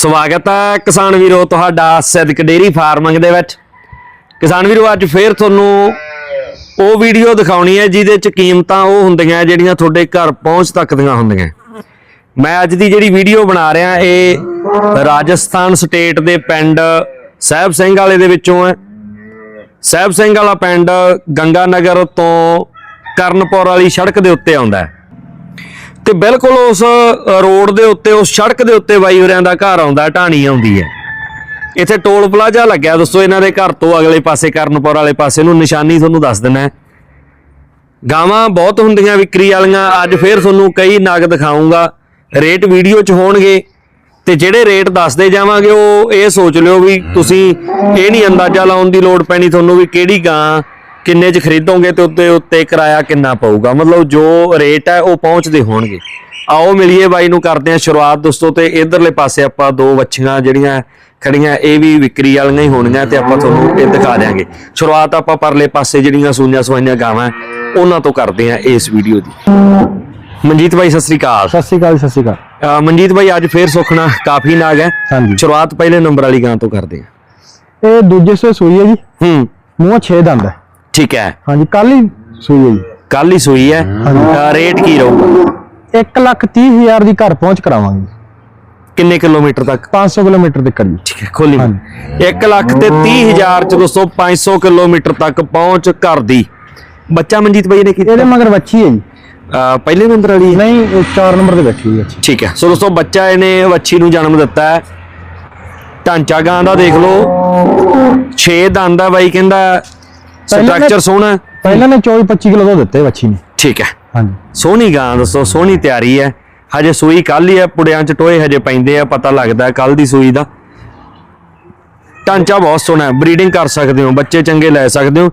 ਸਵਾਗਤ ਹੈ ਕਿਸਾਨ ਵੀਰੋ, ਤੁਹਾਡਾ ਸਿੱਧਕ ਡੇਰੀ ਫਾਰਮਿੰਗ ਦੇ ਵਿੱਚ। ਕਿਸਾਨ ਵੀਰੋ, ਅੱਜ ਫੇਰ ਤੁਹਾਨੂੰ ਉਹ ਵੀਡੀਓ ਦਿਖਾਉਣੀ ਹੈ, ਜਿਹਦੇ ਚ ਕੀਮਤਾਂ ਉਹ ਹੁੰਦੀਆਂ, ਜਿਹੜੀਆਂ ਤੁਹਾਡੇ ਘਰ ਪਹੁੰਚ ਤੱਕ ਦੀਆਂ ਹੁੰਦੀਆਂ। ਮੈਂ ਅੱਜ ਦੀ ਜਿਹੜੀ ਵੀਡੀਓ ਬਣਾ ਰਿਹਾ, ਇਹ ਰਾਜਸਥਾਨ ਸਟੇਟ ਦੇ ਪਿੰਡ ਸਾਹਿਬ ਸਿੰਘ ਵਾਲੇ ਦੇ ਵਿੱਚੋਂ ਹੈ। ਸਾਹਿਬ ਸਿੰਘ ਵਾਲਾ ਪਿੰਡ ਗੰਗਾ ਨਗਰ ਤੋਂ ਕਰਨਪੁਰ ਵਾਲੀ ਸੜਕ ਦੇ ਉੱਤੇ ਆਉਂਦਾ ਹੈ। ਤੇ ਬਿਲਕੁਲ ਉਸ ਰੋਡ ਦੇ ਉੱਤੇ, ਉਸ ਸੜਕ ਦੇ ਉੱਤੇ ਬਾਈ ਹੋਰਿਆਂ ਦਾ ਘਰ ਆਉਂਦਾ, ਢਾਣੀ ਆਉਂਦੀ ਹੈ। ਇੱਥੇ ਟੋਲ ਪਲਾਜ਼ਾ ਲੱਗਿਆ। ਦੋਸਤੋ, ਇਹਨਾਂ ਦੇ ਘਰ ਤੋਂ ਅਗਲੇ ਪਾਸੇ, ਕਰਨਪੁਰ ਵਾਲੇ ਪਾਸੇ ਨੂੰ ਨਿਸ਼ਾਨੀ ਤੁਹਾਨੂੰ ਦੱਸ ਦਿੰਨਾ ਗਾਵਾਂ ਬਹੁਤ ਹੁੰਦੀਆਂ ਵਿਕਰੀ ਵਾਲੀਆਂ। ਅੱਜ ਫੇਰ ਤੁਹਾਨੂੰ ਕਈ ਨਗ ਦਿਖਾਉਂਗਾ ਰੇਟ ਵੀਡੀਓ 'ਚ ਹੋਣਗੇ। ਤੇ ਜਿਹੜੇ ਰੇਟ ਦੱਸਦੇ ਜਾਵਾਂਗੇ, ਉਹ ਇਹ ਸੋਚ ਲਿਓ ਵੀ ਤੁਸੀਂ ਇਹ ਨਹੀਂ ਅੰਦਾਜ਼ਾ ਲਾਉਣ ਦੀ ਲੋੜ ਪੈਣੀ ਤੁਹਾਨੂੰ ਵੀ ਕਿਹੜੀ ਗਾਂ ਕਿੰਨੇ 'ਚ ਖਰੀਦੋਗੇ ਤੇ ਉੱਤੇ ਉੱਤੇ ਕਿਰਾਇਆ ਕਿੰਨਾ ਪਊਗਾ? ਮਤਲਬ ਜੋ ਰੇਟ ਹੈ ਉਹ ਪਹੁੰਚਦੇ ਹੋਣਗੇ। ਆਓ ਮਿਲੀਏ ਬਾਈ ਨੂੰ ਕਰਦੇ ਹਾਂ ਸ਼ੁਰੂਆਤ ਦੋਸਤੋ ਤੇ ਇਧਰਲੇ ਪਾਸੇ ਆਪਾਂ ਦੋ ਵੱਛੀਆਂ ਜਿਹੜੀਆਂ ਖੜੀਆਂ ਇਹ ਵੀ ਵਿਕਰੀ ਵਾਲੀਆਂ ਹੀ ਹੋਣਗੀਆਂ ਤੇ ਆਪਾਂ ਤੁਹਾਨੂੰ ਇਹ ਦਿਖਾ ਦਿਆਂਗੇ। ਸ਼ੁਰੂਆਤ ਆਪਾਂ ਪਰਲੇ ਪਾਸੇ ਜਿਹੜੀਆਂ ਸੂਈਆਂ ਸਵਾਈਆਂ ਗਾਵਾਂ ਉਹਨਾਂ ਤੋਂ ਕਰਦੇ ਹਾਂ ਇਸ ਵੀਡੀਓ ਦੀ। ਮਨਜੀਤ ਬਾਈ ਸਤਿ ਸ੍ਰੀ ਅਕਾਲ। ਸਤਿ ਸ਼੍ਰੀ ਅਕਾਲ ਸਤਿ ਸ਼੍ਰੀ ਅਕਾਲ। ਮਨਜੀਤ ਬਾਈ ਅੱਜ ਫੇਰ ਸੁਖਣਾ ਕਾਫੀ ਨਾਗ ਹੈ। ਸ਼ੁਰੂਆਤ ਪਹਿਲੇ ਨੰਬਰ ਵਾਲੀ ਗਾਂ ਤੋਂ ਕਰਦੇ ਹਾਂ। ਇਹ ਦੂਜੇ ਸੂਏ ਸੂਈ ਹੈ ਜੀ। ਹੂੰ। ਮੂੰਹ 6 ਦੰਦ ਹੈ। ਠੀਕ ਹੈ। ਹਾਂਜੀ ਕੱਲ ਹੀ ਸੂਈ ਹੈ ਜੀ। ਕੱਲ ਹੀ ਸੂਈ ਹੈ। ਅਹ ਰੇਟ ਕੀ ਰਹੂਗਾ? 1 ਲੱਖ 30 ਹਜ਼ਾਰ ਦੀ ਘਰ ਪਹੁੰਚ ਕਰਾਵਾਂਗੇ। ਕਿੰਨੇ ਕਿਲੋਮੀਟਰ ਤੱਕ? 500 ਕਿਲੋਮੀਟਰ ਦੇ ਕਰੀਬ ਠੀਕ ਹੈ ਖੋਲੀ। 1 ਲੱਖ ਤੇ 30 ਹਜ਼ਾਰ ਚ ਦੋਸਤੋ 500 ਕਿਲੋਮੀਟਰ ਤੱਕ ਪਹੁੰਚ ਘਰ ਦੀ। ਬੱਚਾ ਮਨਜੀਤ ਬਾਈ ਨੇ ਕੀਤਾ? ਇਹਦੇ ਮਗਰ ਬੱਚੀ ਹੈ ਜੀ। ਪਹਿਲੇ ਨੰਬਰ ਵਾਲੀ ਨਹੀਂ ਇਹ 4 ਨੰਬਰ ਤੇ ਬੈਠੀ ਹੈ ਠੀਕ ਹੈ। ਸੋ ਦੋਸਤੋ ਬੱਚਾ ਇਹਨੇ ਵੱਛੀ ਨੂੰ ਜਨਮ ਦਿੱਤਾ ਹੈ। ਢਾਂਚਾ ਗਾਂ ਦਾ ਦੇਖ ਲਓ। 6 ਦੰਦ ਆ ਬਾਈ ਕਹਿੰਦਾ ਸਟਰਕਚਰ ਸੋਹਣਾ ਹੈ। ਪਹਿਲਾਂ ਨੇ 24 25 ਕਿਲੋ ਦੁੱਧ ਦਿੱਤੇ ਬੱਚੀ ਨੇ। ਠੀਕ ਹੈ। ਹਾਂਜੀ। ਸੋਹਣੀ ਗਾਂ ਦੱਸੋ ਸੋਹਣੀ ਤਿਆਰੀ ਹੈ। ਹਜੇ ਸੂਈ ਕੱਲ ਹੀ ਹੈ ਪੁੜਿਆਂ ਚ ਟੋਏ ਹਜੇ ਪੈਂਦੇ ਆ ਪਤਾ ਲੱਗਦਾ ਕੱਲ ਦੀ ਸੂਈ ਦਾ। ਢਾਂਚਾ ਬਹੁਤ ਸੋਹਣਾ ਹੈ ਬਰੀਡਿੰਗ ਕਰ ਸਕਦੇ ਹੋ ਬੱਚੇ ਚੰਗੇ ਲੈ ਸਕਦੇ ਹੋ।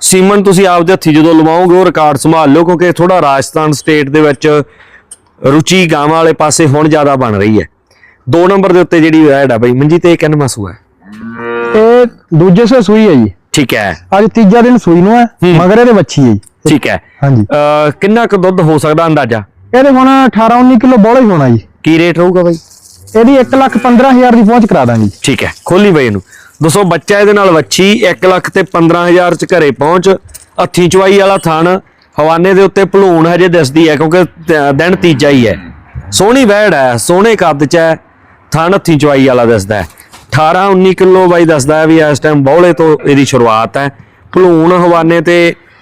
ਸੀਮਨ ਤੁਸੀਂ ਆਪਦੇ ਹੱਥੀ ਜਦੋਂ ਲਵਾਓਗੇ ਉਹ ਰਿਕਾਰਡ ਸੰਭਾਲ ਲਿਓ ਕਿਉਂਕਿ ਥੋੜਾ ਰਾਜਸਥਾਨ ਸਟੇਟ ਦੇ ਵਿੱਚ ਰੁਚੀ ਗਾਵਾਂ ਵਾਲੇ ਪਾਸੇ ਹੁਣ ਜ਼ਿਆਦਾ ਬਣ ਰਹੀ ਹੈ। ਦੋ ਨੰਬਰ ਦੇ ਉੱਤੇ ਜਿਹੜੀ ਐਡ ਆ ਬਈ ਮਨਜੀਤ ਇਹ ਕਿੰਨਵਾਂ ਸੂਆ ਹੈ? ਇਹ ਦੂਜੇ ਸੂਏ ਸੂਈ ਹੈ ਜੀ। ਠੀਕ ਹੈ। ਅੱਜ ਤੀਜਾ ਦਿਨ ਸੂਈ ਨੂੰ ਹੈ। ਮਗਰ ਇਹਦੇ ਬੱਚੀ ਹੈ ਠੀਕ ਹੈ। ਹਾਂਜੀ। ਕਿੰਨਾ ਕੁ ਦੁੱਧ ਹੋ ਸਕਦਾ ਅੰਦਾਜ਼ਾ? ਇਹਦੇ ਹੁਣ 18 19 ਕਿਲੋ ਬੋਲਾ ਹੀ ਹੋਣਾ ਜੀ। ਕੀ ਰੇਟ ਰਹੂਗਾ ਬਈ? ਇਹਦੀ 1 ਲੱਖ 15 ਹਜ਼ਾਰ ਦੀ ਪਹੁੰਚ ਕਰਾ ਦਾਂਗੇ। ਠੀਕ ਹੈ ਖੋਲੀ ਬਈ ਇਹਨੂੰ। ਦੋਸਤੋ ਬੱਚਾ ਇਹਦੇ ਨਾਲ ਵੱਛੀ 1 ਲੱਖ ਤੇ 15000 ਚ ਘਰੇ ਪਹੁੰਚ। ਹੱਥੀ ਚਵਾਈ ਵਾਲਾ ਥਣ ਹਵਾਨੇ ਦੇ ਉੱਤੇ ਭਲੂਣ ਹਜੇ ਦਿਸਦੀ ਹੈ ਕਿਉਂਕਿ ਦਿਨ ਤੀਜਾ ਹੀ ਹੈ। ਸੋਹਣੀ ਵਹਿੜ ਹੈ ਸੋਹਣੇ ਕੱਦ ਚ ਹੈ। ਥਣ ਹੱਥੀ ਚਵਾਈ ਵਾਲਾ ਦਿਸਦਾ ਹੈ। 18 19 ਕਿਲੋ ਬਾਈ ਦੱਸਦਾ ਵੀ ਇਸ ਟਾਈਮ ਬੌਲੇ ਤੋਂ ਇਹਦੀ ਸ਼ੁਰੂਆਤ ਹੈ। ਭਲੂਣ ਹਵਾਨੇ ਤੇ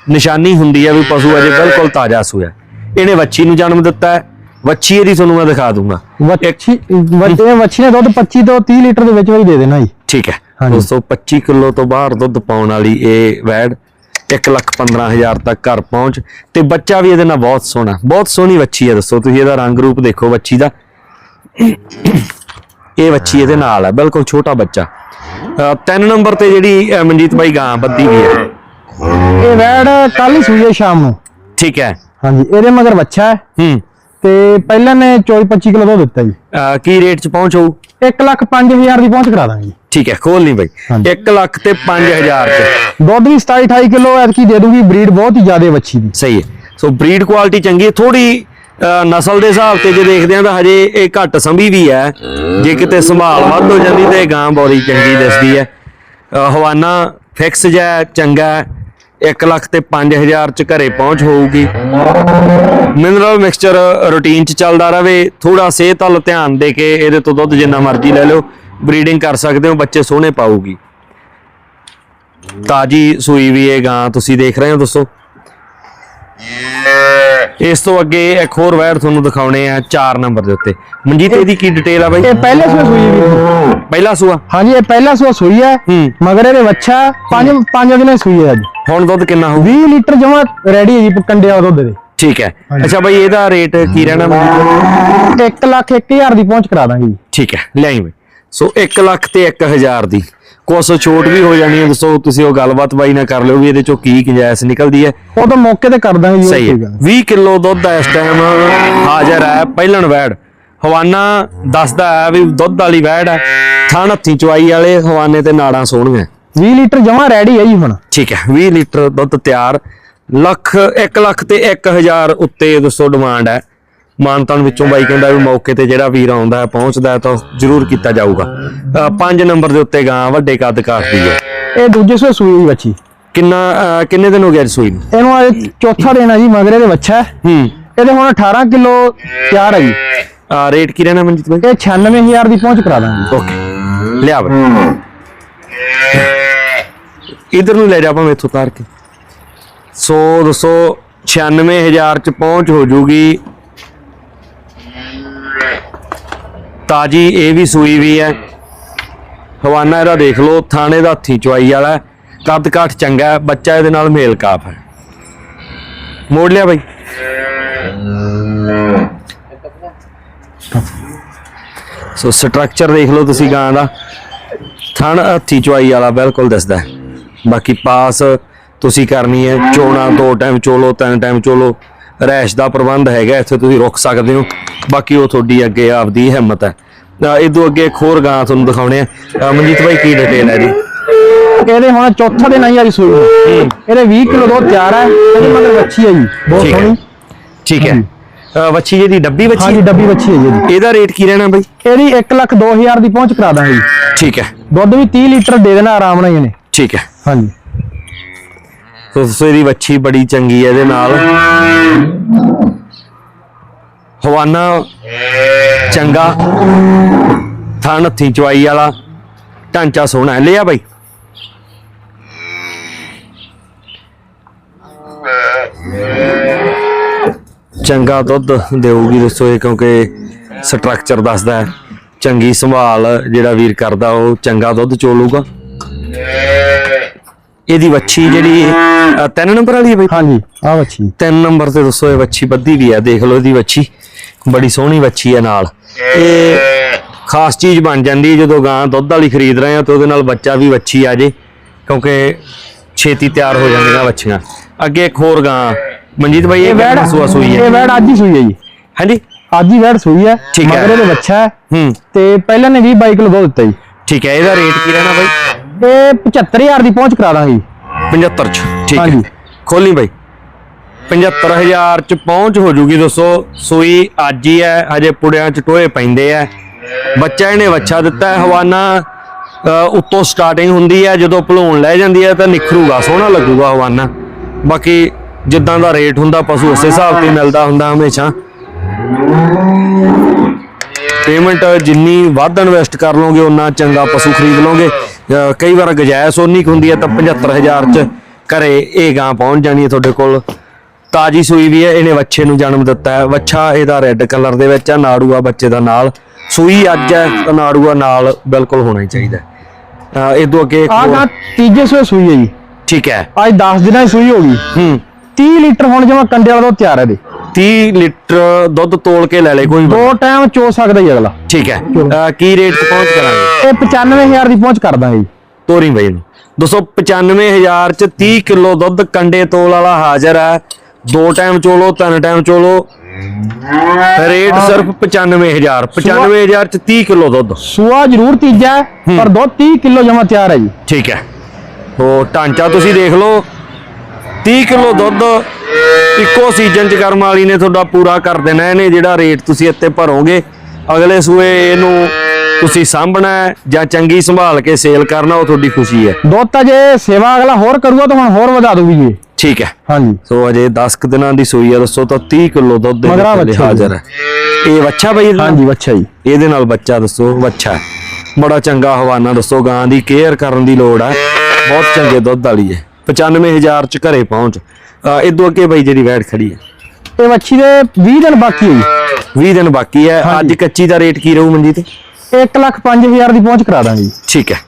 ਨਿਸ਼ਾਨੀ ਹੁੰਦੀ ਹੈ ਵੀ ਪਸ਼ੂ ਅਜੇ ਬਿਲਕੁਲ ਤਾਜ਼ਾ ਸੂਆ ਇਹਨੇ ਵੱਛੀ ਨੂੰ ਜਨਮ ਦਿੱਤਾ ਹੈ। ਵੱਛੀ ਇਹਦੀ ਤੁਹਾਨੂੰ ਮੈਂ ਦਿਖਾ ਦੂੰਗਾ। ਵੱਛੀ ਵੱਡੇ ਵੱਛੀ ਨੇ ਦੁੱਧ 25 ਤੋਂ 30 ਲੀਟਰ ਦੇ ਵਿੱਚ ਵਿੱਚ ਦੇ ਦੇਣਾ ਜੀ। ਠੀਕ ਹੈ। ਦੋਸਤੋ 25 ਕਿਲੋ ਤੋਂ ਬਾਹਰ ਦੁੱਧ ਪਾਉਣ ਵਾਲੀ ਇਹ ਵੈੜ 1 ਲੱਖ 15 ਹਜ਼ਾਰ ਤੱਕ ਘਰ ਪਹੁੰਚ। ਤੇ ਬੱਚਾ ਵੀ ਇਹਦੇ ਨਾਲ ਬਹੁਤ ਸੋਹਣਾ ਬਹੁਤ ਸੋਹਣੀ ਵੱਛੀ ਹੈ। ਦੱਸੋ ਤੁਸੀਂ ਇਹਦਾ ਰੰਗ ਰੂਪ ਦੇਖੋ ਵੱਛੀ ਦਾ। ਇਹ ਵੱਛੀ ਇਹਦੇ ਨਾਲ ਹੈ ਬਿਲਕੁਲ ਛੋਟਾ ਬੱਚਾ। ਅਹ ਤਿੰਨ ਨੰਬਰ ਤੇ ਜਿਹੜੀ ਮਨਜੀਤ ਬਾਈ ਗਾਂ ਬੱਦੀ ਵੀ ਹੈ। ਇਹ ਵੈੜ ਕੱਲ ਹੀ ਸੂਈ ਸ਼ਾਮ ਨੂੰ। ਠੀਕ ਹੈ। ਹਾਂਜੀ ਇਹਦੇ ਮਗਰ ਬੱਚਾ ਹੈ। ਹੂੰ। ਤੇ ਪਹਿਲਾਂ ਨੇ 24 25 ਕਿਲੋ ਦੁੱਧ ਦਿੱਤਾ ਜੀ। ਕੀ ਰੇਟ ਚ ਪਹੁੰਚ ਹੋਊ? 1 ਲੱਖ 5000 ਦੀ ਪਹੁੰਚ ਕਰਾ ਦਾਂਗੇ। ਠੀਕ ਹੈ ਖੋਲ ਨਹੀਂ ਬਾਈ। ਹਾਂਜੀ। 1 ਲੱਖ ਤੇ 5000 ਚ ਦੁੱਧ ਵੀ 27 28 ਕਿਲੋ ਐਤਕੀ ਦੇ ਦੂਗੀ ਬਰੀਡ ਬਹੁਤ ਹੀ ਜ਼ਿਆਦਾ ਵੱਛੀ ਦੀ। ਸਹੀ ਹੈ। ਸੋ ਬਰੀਡ ਕੁਆਲਿਟੀ ਚੰਗੀ ਹੈ ਥੋੜੀ ਨਸਲ ਦੇ ਹਿਸਾਬ ਤੇ ਜੇ ਦੇਖਦੇ ਆ ਤਾਂ ਹਜੇ ਇਹ ਘੱਟ ਸੰਭੀ ਵੀ ਹੈ। ਜੇ ਕਿਤੇ ਸੰਭਾਲ ਵੱਧ ਹੋ ਜਾਂਦੀ ਤੇ ਗਾਂ ਬੋਲੀ ਚੰਗੀ ਦਿਸਦੀ ਹੈ। ਹਵਾਨਾ ਫਿਕਸ ਜਿਹਾ ਚੰਗਾ 1 ਲੱਖ ਤੇ 5000 ਚ ਘਰੇ ਪਹੁੰਚ ਹੋਊਗੀ। ਮਿਨਰਲ ਮਿਕਸਚਰ ਰੂਟੀਨ ਚ ਚੱਲਦਾ ਰਹੇ ਥੋੜਾ ਸਿਹਤ ਵੱਲ ਧਿਆਨ ਦੇ ਕੇ ਇਹਦੇ ਤੋਂ ਦੁੱਧ ਜਿੰਨਾ ਮਰਜ਼ੀ ਲੈ ਲਓ। ਬਰੀਡਿੰਗ ਕਰ ਸਕਦੇ ਹੋ, ਬੱਚੇ ਸੋਹਣੇ ਪਾਊਗੀ। ਤਾਜੀ ਸੂਈ ਵੀ ਇਹ ਗਾਂ ਤੁਸੀਂ ਦੇਖ ਰਹੇ ਹੋ, ਦੋਸਤੋ। ਇਸ ਤੋਂ ਅੱਗੇ ਇੱਕ ਹੋਰ ਵੈਰ ਤੁਹਾਨੂੰ ਦਿਖਾਉਣੇ ਆ 4 ਨੰਬਰ ਦੇ ਉੱਤੇ। ਮਨਜੀਤ ਇਹਦੀ ਕੀ ਡਿਟੇਲ ਆ ਬਾਈ? ਇਹ ਪਹਿਲੇ ਸੂਏ ਸੂਈ ਜੀ। ਪਹਿਲਾ ਸੂਆ? ਹਾਂਜੀ ਇਹ ਪਹਿਲਾ ਸੂਆ ਸੂਈ ਹੈ। ਹੂੰ। ਮਗਰ ਇਹਦੇ ਬੱਚਾ ਪੰਜ ਪੰਜ ਦਿਨੇ ਸੂਈ ਹੈ ਅੱਜ। ਹੁਣ ਦੁੱਧ ਕਿੰਨਾ ਹੋਊ? 20 ਲੀਟਰ ਜਮਾ ਰੈਡੀ ਹੈ ਜੀ ਕੰਡਿਆ ਦੁੱਧ ਦੇ। ਠੀਕ ਹੈ। ਅੱਛਾ ਬਾਈ ਇਹਦਾ ਰੇਟ ਕੀ ਰਹਿਣਾ ਮਨਜੀਤ 1 ਲੱਖ 1000 ਦੀ ਪਹੁੰਚ ਕਰਾ ਦਾਂਗੇ ਜੀ। ਠੀਕ ਹੈ। ਲਿਆਈ ਬਾਈ। ਸੋ 1 ਲੱਖ ਤੇ 1000 ਦੀ। ਕੁਛ ਛੋਟ ਵੀ ਹੋ ਜਾਣੀ ਹੈ ਦੱਸੋ ਤੁਸੀਂ ਉਹ ਗੱਲਬਾਤ ਬਾਈ ਨਾਲ ਕਰ ਲਿਓ ਵੀ ਇਹਦੇ ਚੋਂ ਕੀ ਗੁੰਜਾਇਸ਼ ਨਿਕਲਦੀ ਹੈ। ਉਹ ਤਾਂ ਮੌਕੇ ਤੇ ਕਰ ਦਾਂਗੇ ਜੀ ਸਹੀ ਕੋਈ ਗੱਲ ਹੈ ਨਹੀਂ। 20 ਕਿਲੋ ਦੁੱਧ ਇਸ ਟਾਈਮ ਹਾਜ਼ਰ ਹੈ ਪਹਿਲਣ ਵੈੜ। ਹਵਾਨਾ ਦੱਸਦਾ ਹੈ ਵੀ ਦੁੱਧ ਵਾਲੀ ਵੈੜ ਹੈ ਥਣ ਹੱਥੀ ਚਵਾਈ ਵਾਲੇ ਹਵਾਨੇ ਤੇ ਨਾੜਾਂ ਸੋਹਣੀਆਂ। 20 ਲੀਟਰ ਜਮਾ ਰੈਡੀ ਹੈ ਜੀ ਹੁਣ। ਠੀਕ ਹੈ 20 ਲੀਟਰ ਦੁੱਧ ਤਿਆਰ। ਲੱਖ 1 ਲੱਖ ਤੇ 1000 ਉੱਤੇ ਦੋਸਤੋ ਡਿਮਾਂਡ ਹੈ। ਮਾਨਤਾਨ ਵਿੱਚੋਂ ਬਾਈ ਕਹਿੰਦਾ ਵੀ ਮੌਕੇ ਤੇ ਜਿਹੜਾ ਵੀਰ ਆਉਂਦਾ ਹੈ ਪਹੁੰਚਦਾ ਹੈ ਤਾਂ ਜ਼ਰੂਰ ਕੀਤਾ ਜਾਊਗਾ। ਪੰਜ ਨੰਬਰ ਦੇ ਉੱਤੇ ਗਾਂ ਵੱਡੇ ਕੱਦ ਕਾਟਦੀ ਹੈ। ਇਹ ਦੂਜੇ ਸੂਏ ਸੂਈ ਬੱਚੀ ਕਿੰਨਾ ਕਿੰਨੇ ਦਿਨ ਹੋ ਗਏ ਸੂਈ ਨੂੰ? ਇਹਨੂੰ ਅੱਜ ਚੌਥਾ ਦਿਨ ਹੈ ਜੀ ਮਗਰੇ ਦੇ ਬੱਚਾ ਹੈ। ਇਹਦੇ ਹੁਣ 18 ਕਿਲੋ ਤਿਆਰ ਹੈ ਜੀ। ਆ ਰੇਟ ਕੀ ਰਹਿਣਾ ਮਨਜੀਤ ਬਾਈ? ਇਹ 96000 ਦੀ ਪਹੁੰਚ ਕਰਾ ਦਾਂਗੇ। ਓਕੇ। ਲਿਆ ਬਈ ਇਧਰ ਨੂੰ ਲੈ ਜਾ ਭਾਵੇਂ ਇੱਥੋਂ ਤਾਰ ਕੇ। ਸੋ ਦੋਸਤੋ 96000 ਚ ਪਹੁੰਚ ਹੋ ਜੂਗੀ। ਤਾਜੀ ਇਹ ਵੀ ਸੂਈ ਵੀ ਹੈ। ਹਵਾਨਾ ਇਹਦਾ ਦੇਖ ਲਓ, ਥਾਣੇ ਦਾ ਹੱਥੀ ਚੁਆਈ ਵਾਲਾ ਕੱਦ ਕਾਠ ਚੰਗਾ ਬੱਚਾ ਇਹਦੇ ਨਾਲ ਮੇਲ ਕਾਫ ਹੈ। ਮੋੜ ਲਿਆ ਬਾਈ। ਸੋ ਸਟਰਕਚਰ ਦੇਖ ਲਓ ਤੁਸੀਂ ਗਾਂ ਦਾ। ਥਣ ਹੱਥੀ ਚੁਆਈ ਵਾਲਾ ਬਿਲਕੁਲ ਦਿਸਦਾ ਬਾਕੀ ਪਾਸ ਤੁਸੀਂ ਕਰਨੀ ਹੈ, ਚੋਣਾ ਦੋ ਟਾਈਮ ਚੋਲੋ, ਤਿੰਨ ਟਾਈਮ ਚੋਲੋ। ਰੈਸ਼ ਦਾ ਪ੍ਰਬੰਧ ਹੈਗਾ ਇੱਥੇ ਤੁਸੀਂ ਰੁਕ ਸਕਦੇ ਹੋ। ਬਾਕੀ ਉਹ ਤੁਹਾਡੀ ਅੱਗੇ ਆਪਦੀ ਹਿੰਮਤ ਹੈ। ਅਹ ਇਦੋਂ ਅੱਗੇ ਇੱਕ ਹੋਰ ਗਾਂ ਤੁਹਾਨੂੰ ਦਿਖਾਉਣੇ ਆ। ਮਨਜੀਤ ਭਾਈ ਕੀ ਡਿਟੇਲ ਹੈ ਜੀ? ਇਹਦੇ ਹੁਣ ਚੌਥਾ ਦਿਨ ਆਈ ਆ ਜੀ ਸੂਈ ਨੂੰ। ਇਹਦੇ 20 ਕਿਲੋ ਦੁੱਧ ਤਿਆਰ ਹੈ ਇਹਦੀ ਮਗਰ ਬੱਚੀ ਹੈ ਜੀ ਬਹੁਤ ਠੀਕ ਹੈ। ਸੋਹਣੀ। ਠੀਕ ਹੈ। ਅਹ ਵੱਛੀ ਜਿਹਦੀ ਡੱਬੀ ਵੱਛੀ? ਹਾਂਜੀ ਡੱਬੀ ਬੱਚੀ ਹੈ ਜੀ ਇਹਦੀ। ਇਹਦਾ ਰੇਟ ਕੀ ਰਹਿਣਾ ਬਾਈ? ਇਹਦੀ 1 ਲੱਖ 2000 ਦੀ ਪਹੁੰਚ ਕਰਾ ਦਾਂਗੇ ਜੀ। ਠੀਕ ਹੈ। ਦੁੱਧ ਵੀ 30 ਲੀਟਰ ਦੇ ਦੇਣਾ ਆਰਾਮ ਨਾਲ ਹੀ ਇਹਨੇ। ਠੀਕ ਹੈ। ਹਾਂਜੀ। ਸੋ ਇਹਦੀ ਵੱਛੀ ਬੜੀ ਚੰਗੀ ਹੈ ਇਹਦੇ ਨਾਲ। ਹਵਾਨਾ ਚੰਗਾ, ਥਣ ਹੱਥੀਂ ਚਵਾਈ ਵਾਲਾ, ਢਾਂਚਾ ਸੋਹਣਾ ਹੈ। ਲਿਆ ਬਾਈ। ਚੰਗਾ ਦੁੱਧ ਦੇਊਗੀ ਦੱਸੋ ਇਹ, ਕਿਉਂਕਿ ਸਟਰਕਚਰ ਦੱਸਦਾ ਹੈ। ਚੰਗੀ ਸੰਭਾਲ ਜਿਹੜਾ ਵੀਰ ਕਰਦਾ, ਉਹ ਚੰਗਾ ਦੁੱਧ ਚੋਲੂਗਾ। ਇਹਦੀ ਵੱਛੀ ਜਿਹੜੀ ਅ, ਤਿੰਨ ਨੰਬਰ ਵਾਲੀ ਹੈ ਬਈ? ਹਾਂਜੀ ਆ ਬੱਚੀ ਤਿੰਨ ਨੰਬਰ ਤੇ ਦੱਸੋ ਇਹ ਵੱਛੀ ਬੱਧੀ ਵੀ ਆ ਦੇਖ ਲਓ ਇਹਦੀ ਵੱਛੀ। ਬੜੀ ਸੋਹਣੀ ਵੱਛੀ ਹੈ ਨਾਲ। ਇਹ ਖਾਸ ਚੀਜ਼ ਬਣ ਜਾਂਦੀ ਹੈ ਜਦੋਂ ਗਾਂ ਦੁੱਧ ਵਾਲੀ ਖਰੀਦ ਰਹੇ ਆ ਤੇ ਉਹਦੇ ਨਾਲ ਬੱਚਾ ਵੀ ਵੱਛੀ ਆ ਜੇ ਕਿਉਂਕਿ ਛੇਤੀ ਤਿਆਰ ਹੋ ਜਾਂਦੀਆਂ ਵੱਛੀਆਂ। ਅੱਗੇ ਇੱਕ ਹੋਰ ਗਾਂ ਮਨਜੀਤ ਭਾਈ ਇਹ ਵੈੜ ਸੂਆ ਸੂਈ ਇਹ ਹੈ ਵੈੜ ਅੱਜ ਹੀ ਸੂਈ ਹੈ ਜੀ। ਹਾਂਜੀ? ਅੱਜ ਹੀ ਵੈੜ ਸੂਈ ਹੈ ਠੀਕ ਹੈ। ਮਗਰੇ ਬੱਚਾ ਹੈ। ਹੂੰ। ਤੇ ਪਹਿਲਾਂ ਨੇ 20 22 ਕਿਲੋ ਦੁੱਧ ਦਿੱਤਾ ਜੀ। ਠੀਕ ਹੈ ਇਹਦਾ ਰੇਟ ਕੀ ਰਹਿਣਾ ਬਾਈ? ਇਹ 75000 ਦੀ ਪਹੁੰਚ ਕਰਾ ਦਾਂਗੇ। ਜੀ 75 ਚ ਠੀਕ ਹੈ। ਖੋਲੀ ਬਾਈ। 75000 ਚ ਪਹੁੰਚ ਹੋ ਜੂਗੀ ਦੋਸਤੋ। ਸੂਈ ਅੱਜ ਹੀ ਹੈ ਹਜੇ ਪੁੜਿਆਂ ਚ ਟੋਏ ਪੈਂਦੇ ਆ। ਬੱਚਾ ਇਹਨੇ ਵੱਛਾ ਦਿੱਤਾ ਹੈ ਹਵਾਨਾ ਅ, ਉੱਤੋਂ ਸਟਾਰਟਿੰਗ ਹੁੰਦੀ ਹੈ ਜਦੋਂ ਭਲੂਣ ਲੈ ਜਾਂਦੀ ਹੈ ਤਾਂ ਨਿਖਰੂਗਾ ਸੋਹਣਾ ਲੱਗੂਗਾ ਹਵਾਨਾ। ਬਾਕੀ ਜਿੱਦਾਂ ਦਾ ਰੇਟ ਹੁੰਦਾ ਪਸ਼ੂ ਉਸੇ ਹਿਸਾਬ ਤੇ ਮਿਲਦਾ ਹੁੰਦਾ ਹਮੇਸ਼ਾ। ਪੇਮੈਂਟ ਜਿੰਨੀ ਵੱਧ ਇਨਵੈਸਟ ਕਰ ਲਓਗੇ ਉਨਾ ਚੰਗਾ ਪਸ਼ੂ ਖਰੀਦ ਲਓਗੇ। ਕਈ ਵਾਰ ਗੁਜਾਇਸ਼ ਉਨੀ ਕੁ ਹੁੰਦੀ ਹੈ ਤਾਂ 75000 ਚ ਘਰੇ ਇਹ ਗਾਂ ਪਹੁੰਚ ਜਾਣੀ ਹੈ ਤੁਹਾਡੇ ਕੋਲ। ਤਾਜੀ ਸੂਈ ਵੀ ਹੈ ਇਹਨੇ ਵੱਛੇ ਨੂੰ ਜਨਮ ਦਿੱਤਾ ਹੈ। ਵੱਛਾ ਇਹਦਾ ਰੈੱਡ ਕਲਰ ਦੇ ਵਿੱਚ ਹੈ ਨਾੜੂਆ ਬੱਚੇ ਦਾ ਨਾਲ। ਸੂਈ ਅੱਜ ਹੈ ਤਾਂ ਨਾੜੂਆ ਨਾਲ ਬਿਲਕੁਲ ਹੋਣਾ ਹੀ ਚਾਹੀਦਾ ਹੈ। ਇਹ ਤੋਂ ਅੱਗੇ ਆ ਗਾਂ ਤੀਜੇ ਸੂਏ ਸੂਈ ਹੈ ਜੀ। ਠੀਕ ਹੈ। ਅੱਜ 10 ਦਿਨਾਂ ਦੀ ਸੂਈ ਹੋ ਗਈ। ਹੂੰ। 30 ਲੀਟਰ ਹੁਣ ਜਿਵੇਂ ਕੰਡੇ ਵਾਲਾ ਤਿਆਰ ਹੈ ਇਹਦੇ। 30 ਲੀਟਰ ਦੁੱਧ ਤੋਲ ਕੇ ਲੈ ਲੈ ਕੋਈ ਦੋ ਟਾਈਮ ਚੋ ਸਕਦਾ ਜੀ ਅਗਲਾ। ਠੀਕ ਹੈ। ਅਹ ਕੀ ਰੇਟ ਤੇ ਪਹੁੰਚ ਕਰਾਂਗੇ? ਇਹ 95000 ਦੀ ਪਹੁੰਚ ਕਰ ਦਾਂਗੇ ਜੀ। ਤੋਰੀ ਬਾਈ ਨੂੰ। 295000 ਚ 30 ਕਿਲੋ ਦੁੱਧ ਕੰਡੇ ਤੋਲ ਵਾਲਾ ਹਾਜ਼ਰ ਹੈ। ਦੋ ਟਾਈਮ ਚੋਲੋ ਤਿੰਨ ਟਾਈਮ ਚੋਲੋ। ਰੇਟ ਸਿਰਫ 95000 95000 ਚ 30 ਕਿਲੋ ਦੁੱਧ। ਸੂਆ ਜ਼ਰੂਰ ਤੀਜਾ ਹੈ, ਪਰ ਦੁੱਧ 30 ਕਿਲੋ ਜਮਾ ਤਿਆਰ ਹੈ ਜੀ। ਠੀਕ ਹੈ। ਉਹ ਢਾਂਚਾ ਤੁਸੀਂ ਦੇਖ ਲਓ। 30 ਕਿਲੋ ਦੁੱਧ ਇੱਕੋ ਸੀਜ਼ਨ ਚ ਕਰਮ ਵਾਲੀ ਨੇ ਤੁਹਾਡਾ ਪੂਰਾ ਕਰ ਦੇਣਾ ਇਹਨੇ ਜਿਹੜਾ ਰੇਟ ਤੁਸੀਂ ਇੱਥੇ ਭਰੋਗੇ ਅਗਲੇ ਸੂਏ ਇਹਨੂੰ ਤੁਸੀਂ ਸਾਂਭਣਾ ਹੈ ਜਾਂ ਚੰਗੀ ਸੰਭਾਲ ਕੇ ਸੇਲ ਕਰਨਾ ਉਹ ਤੁਹਾਡੀ ਖੁਸ਼ੀ ਹੈ। ਦੁੱਧ ਤਾਂ ਜੇ ਸੇਵਾ ਅਗਲਾ ਹੋਰ ਕਰੂਗਾ ਤਾਂ ਹੁਣ ਹੋਰ ਵਧਾ ਦੂਗੀ ਜੀ। ਠੀਕ ਹੈ। ਹਾਂਜੀ। ਸੋ ਅਜੇ 10 ਕੁ ਦਿਨਾਂ ਦੀ ਸੂਈ ਆ ਦੱਸੋ ਤਾਂ 30 ਕਿਲੋ ਦੁੱਧ ਦੇ ਮਗਰਾ ਵਿੱਚ ਵੱਛਾ ਹਾਜ਼ਰ ਹੈ। ਇਹ ਵੱਛਾ ਬਈ ਇਹਦਾ? ਹਾਂਜੀ ਬੱਚਾ ਜੀ। ਇਹਦੇ ਨਾਲ ਬੱਚਾ ਦੱਸੋ ਵੱਛਾ ਹੈ। ਬੜਾ ਚੰਗਾ ਹਵਾਨਾ ਦੱਸੋ ਗਾਂ ਦੀ ਕੇਅਰ ਕਰਨ ਦੀ ਲੋੜ ਹੈ। ਬਹੁਤ ਚੰਗੇ ਦੁੱਧ ਵਾਲੀ ਹੈ। 95000 ਚ ਘਰੇ ਪਹੁੰਚ। ਇਦੋਂ ਅੱਗੇ ਬਈ ਜਿਹੜੀ ਵੈੜ ਖੜੀ ਹੈ। ਇਹ ਵੱਛੀ ਦੇ 20 ਦਿਨ ਬਾਕੀ ਹੈ 20 ਦਿਨ ਬਾਕੀ ਹੈ। ਅੱਜ ਕੱਚੀ ਦਾ ਰੇਟ ਕੀ ਰਹੂ ਮਨਜੀਤ ਜੀ 1 ਲੱਖ 5000 ਦੀ ਪਹੁੰਚ ਕਰਾ ਦਾਂਗੇ ਠੀਕ ਹੈ।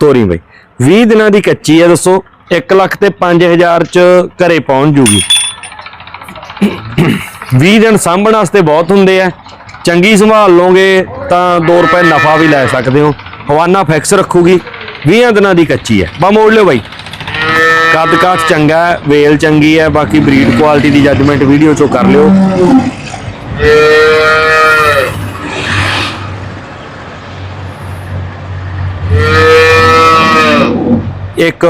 ਤੋਰੀ ਬਈ। 20 ਦਿਨਾਂ ਦੀ ਕੱਚੀ ਹੈ ਦੱਸੋ। 1 ਲੱਖ ਤੇ 5000 ਚ ਘਰੇ ਪਹੁੰਚ ਜੂਗੀ। 20 ਦਿਨ ਸਾਂਭਣ ਵਾਸਤੇ ਬਹੁਤ ਹੁੰਦੇ ਆ। ਚੰਗੀ ਸੰਭਾਲ ਲਓਗੇ ਤਾਂ 2 ਰੁਪਏ ਨਫਾ ਵੀ ਲੈ ਸਕਦੇ ਹੋ। ਹਵਾਨਾ ਫਿਕਸ ਰੱਖੂਗੀ। 20 ਦਿਨਾਂ ਦੀ ਕੱਚੀ ਹੈ। ਬਾ ਮੋੜ ਲਿਓ ਬਾਈ। ਕੱਦ ਕਾਠ ਚੰਗਾ ਹੈ ਵੇਲ ਚੰਗੀ ਹੈ ਬਾਕੀ ਬਰੀਡ ਕੁਆਲਿਟੀ ਦੀ ਜੱਜਮੈਂਟ ਵੀਡੀਓ ਚੋਂ ਕਰ ਲਿਓ। ਇੱਕ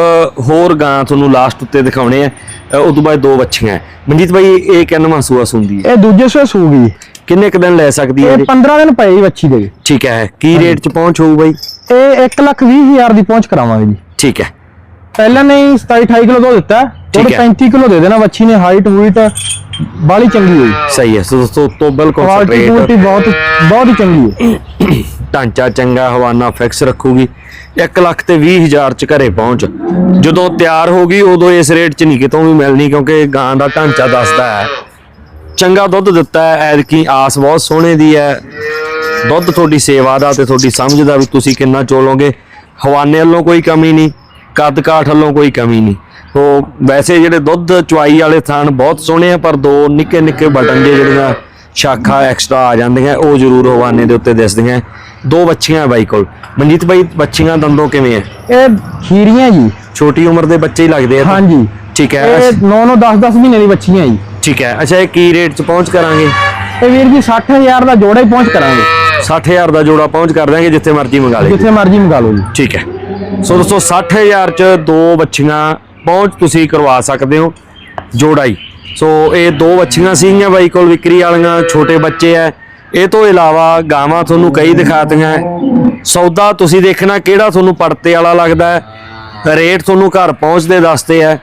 ਹੋਰ ਗਾਂ ਤੁਹਾਨੂੰ ਲਾਸਟ ਉੱਤੇ ਦਿਖਾਉਣੇ ਆ ਉਹ ਤੋਂ ਬਾਅਦ ਦੋ ਵੱਛੀਆਂ। ਮਨਜੀਤ ਭਾਈ ਇਹ ਕਿੰਨਵਾਂ ਸੂਆ ਸੁੰਦੀ ਹੈ? ਇਹ ਦੂਜੇ ਸੂਏ ਸੂ ਗਈ। ਕਿੰਨੇ ਕੁ ਦਿਨ ਲੈ ਸਕਦੀ ਹੈ ਇਹ ਜੀ 15 ਦਿਨ ਪਏ ਜੀ ਦੇ। ਠੀਕ ਹੈ ਕੀ ਰੇਟ 'ਚ ਪਹੁੰਚ ਹੋਊ ਬਾਈ? ਇਹ 1 ਲੱਖ 20 ਹਜ਼ਾਰ ਦੀ ਪਹੁੰਚ ਕਰਾਵਾਂਗੇ ਜੀ। ਠੀਕ ਹੈ। ਪਹਿਲਾਂ ਨੇ 27 28 ਕਿਲੋ ਦੁੱਧ ਦਿੱਤਾ। ਉਹ ਹੈ। 35 ਕਿਲੋ ਦੇ ਦੇਣਾ ਵੱਛੀ ਨੇ ਹਾਈਟ ਵੂਟ ਬਾਲੀ ਚੰਗੀ ਹੋਈ। ਸਹੀ ਹੈ ਸੋ ਦੋਸਤੋ ਤੋਂ ਬਿਲਕੁਲ ਸਟ੍ਰੇਟ ਕੁਆਲਿਟੀ ਬਹੁਤ ਬਹੁਤ ਹੀ ਚੰਗੀ ਹੈ। ਢਾਂਚਾ ਚੰਗਾ ਹਵਾਨਾ ਫਿਕਸ ਰੱਖੂਗੀ। 1 ਲੱਖ ਤੇ 20 ਹਜ਼ਾਰ ਚ ਘਰੇ ਪਹੁੰਚ। ਜਦੋਂ ਤਿਆਰ ਹੋ ਗਈ ਉਦੋਂ ਇਸ ਰੇਟ ਚ ਨਹੀਂ ਕਿਤੋਂ ਵੀ ਮਿਲਣੀ ਕਿਉਂਕਿ ਗਾਂ ਦਾ ਢਾਂਚਾ ਦੱਸਦਾ ਹੈ। ਚੰਗਾ ਦੁੱਧ ਦਿੱਤਾ ਹੈ ਐਤਕੀ ਆਸ ਬਹੁਤ ਸੋਹਣੇ ਦੀ ਹੈ। ਦੁੱਧ ਤੁਹਾਡੀ ਸੇਵਾ ਦਾ ਤੇ ਤੁਹਾਡੀ ਸਮਝ ਦਾ ਵੀ ਤੁਸੀਂ ਕਿੰਨਾ ਚੋਲੋਗੇ। ਹਵਾਨੇ ਵੱਲੋਂ ਕੋਈ ਕਮੀ ਨਹੀਂ। ਕੱਦ ਕਾਠ ਵੱਲੋਂ ਕੋਈ ਕਮੀ ਨਹੀਂ। ਸੋ ਵੈਸੇ ਜਿਹੜੇ ਦੁੱਧ ਚੁਆਈ ਵਾਲੇ ਥਾਨ ਬਹੁਤ ਸੋਹਣੇ ਆ ਪਰ ਦੋ ਨਿੱਕੇ ਨਿੱਕੇ ਬਟਨ ਜੇ ਜਿਹੜੀਆਂ ਸ਼ਾਖਾ ਐਕਸਟਰਾ ਆ ਜਾਂਦੀਆਂ ਉਹ ਜ਼ਰੂਰ ਹਵਾਨੇ ਦੇ ਉੱਤੇ ਦਿਸਦੀਆਂ। ਦੋ ਬੱਚੀਆਂ ਬਾਈ ਕੋਲ। ਮਨਜੀਤ ਬਾਈ ਬੱਚੀਆਂ ਦੰਦੋਂ ਕਿਵੇਂ ਐ ਇਹ ਖੀਰੀਆਂ ਜੀ। ਛੋਟੀ ਉਮਰ ਦੇ ਬੱਚੇ ਹੀ ਲੱਗਦੇ ਆ। ਹਾਂਜੀ। ਠੀਕ ਹੈ। ਇਹ 9 9 10 10 ਮਹੀਨੇ ਦੀ ਬੱਚੀਆਂ ਜੀ। ਠੀਕ ਹੈ। ਅੱਛਾ ਇਹ ਕੀ ਰੇਟ 'ਚ ਪਹੁੰਚ ਕਰਾਂਗੇ? ਇਹ ਵੀਰ ਜੀ 60000 ਦਾ ਜੋੜਾ ਹੀ ਪਹੁੰਚ ਕਰਾਂਗੇ। 60000 ਦਾ ਜੋੜਾ ਪਹੁੰਚ ਕਰ ਦਾਂਗੇ ਜਿੱਥੇ ਮਰਜ਼ੀ ਮੰਗਾ ਲਈ ਜਿੱਥੇ ਮਰਜ਼ੀ ਮੰਗਾ ਲਓ ਜੀ। ਠੀਕ ਹੈ। ਸੋ ਦੋਸਤੋ 60000 ਚ ਦੋ ਬੱਚੀਆਂ ਪਹੁੰਚ ਤੁਸੀਂ ਕਰਵਾ ਸਕਦੇ ਹੋ ਜੋੜਾਈ। ਸੋ ਇਹ ਦੋ ਬੱਚੀਆਂ ਸੀਗੀਆਂ ਬਾਈ ਕੋਲ ਵਿਕਰੀ ਵਾਲੀਆਂ, ਛੋਟੇ ਬੱਚੇ ਐ। ਇਹ ਤੋਂ ਇਲਾਵਾ ਗਾਵਾਂ ਤੁਹਾਨੂੰ ਕਈ ਦਿਖਾਤੀਆਂ ਸੌਦਾ ਤੁਸੀਂ ਦੇਖਣਾ ਕਿਹੜਾ ਤੁਹਾਨੂੰ ਪੜਤੇ ਵਾਲਾ ਲੱਗਦਾ ਹੈ ਰੇਟ ਤੁਹਾਨੂੰ ਘਰ ਪਹੁੰਚਦੇ ਦੱਸਦੇ ਹੈ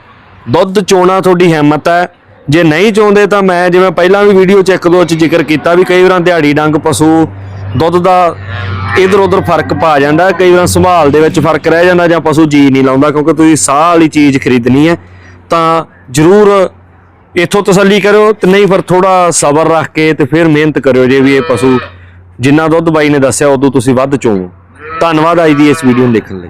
ਦੁੱਧ ਚੋਣਾ ਤੁਹਾਡੀ ਹਿੰਮਤ ਹੈ ਜੇ ਨਹੀਂ ਚਾਹੁੰਦੇ ਤਾਂ ਮੈਂ ਜਿਵੇਂ ਪਹਿਲਾਂ ਵੀ ਵੀਡੀਓ ਚ ਇੱਕ ਦੋ ਚ ਜ਼ਿਕਰ ਕੀਤਾ ਵੀ ਕਈ ਵਾਰਾਂ ਦਿਹਾੜੀ ਡੰਗ ਪਸ਼ੂ ਦੁੱਧ ਦਾ ਇਧਰ ਉਧਰ ਫ਼ਰਕ ਪਾ ਜਾਂਦਾ, ਕਈ ਵਾਰ ਸੰਭਾਲ ਦੇ ਵਿੱਚ ਫ਼ਰਕ ਰਹਿ ਜਾਂਦਾ ਜਾਂ ਪਸ਼ੂ ਜੀ ਨਹੀਂ ਲਾਉਂਦਾ ਕਿਉਂਕਿ ਤੁਸੀਂ ਸਾਹ ਵਾਲੀ ਚੀਜ਼ ਖਰੀਦਣੀ ਹੈ, ਤਾਂ ਜ਼ਰੂਰ ਇਥੋਂ ਤਸੱਲੀ ਕਰਿਓ ਤੇ ਨਹੀਂ ਫਿਰ ਥੋੜਾ ਸਬਰ ਰੱਖ ਕੇ ਤੇ ਫਿਰ ਮਿਹਨਤ ਕਰਿਓ ਜੇ ਵੀ ਇਹ ਪਸ਼ੂ ਜਿੰਨਾ ਦੁੱਧ ਬਾਈ ਨੇ ਦੱਸਿਆ ਉਦੋਂ ਤੁਸੀਂ ਵੱਧ ਚੋਵੋ ਧੰਨਵਾਦ ਆਈ ਦੀ ਇਸ ਵੀਡੀਓ ਨੂੰ ਦੇਖਣ ਲਈ।